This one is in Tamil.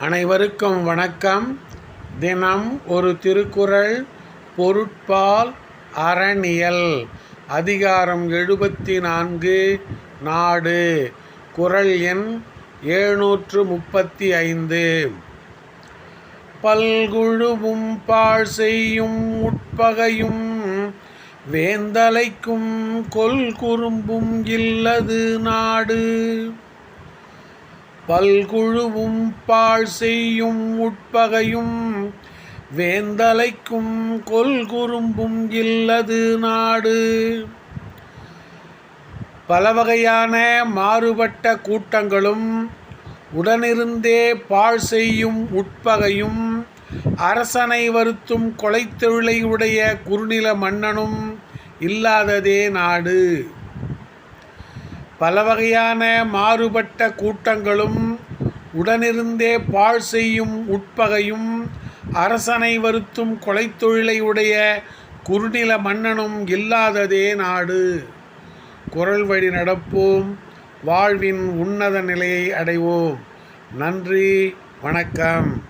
அனைவருக்கும் வணக்கம். தினம் ஒரு திருக்குறள் பொருட்பால் அறனியல் அதிகாரம் எழுபத்தி நான்கு நாடு. குறள் எண் எழுநூற்று முப்பத்தி ஐந்து பல்குழுவும் பாழ் செய்யும் உட்பகையும் வேந்தலைக்கும் கொல் குறும்பும் இல்லது நாடு. பல்குழுவும் பாழ் செய்யும் உட்பகையும் வேந்தலைக்கும் கொல்குறும்பும் இல்லது நாடு. பல வகையான மாறுபட்ட கூட்டங்களும் உடனிருந்தே பாழ் செய்யும் உட்பகையும் அரசனை வருத்தும் கொலைத்தொழிலை உடைய குறுநில மன்னனும் இல்லாததே நாடு. பல வகையான மாறுபட்ட கூட்டங்களும் உடனிருந்தே பாழ் செய்யும் உட்பகையும் அரசனை வருத்தும் கொலைத்தொழிலை உடைய குறுநில மன்னனும் இல்லாததே நாடு. குரல் வழி நடப்போம். வாழ்வின் உன்னத நிலையை அடைவோம். நன்றி. வணக்கம்.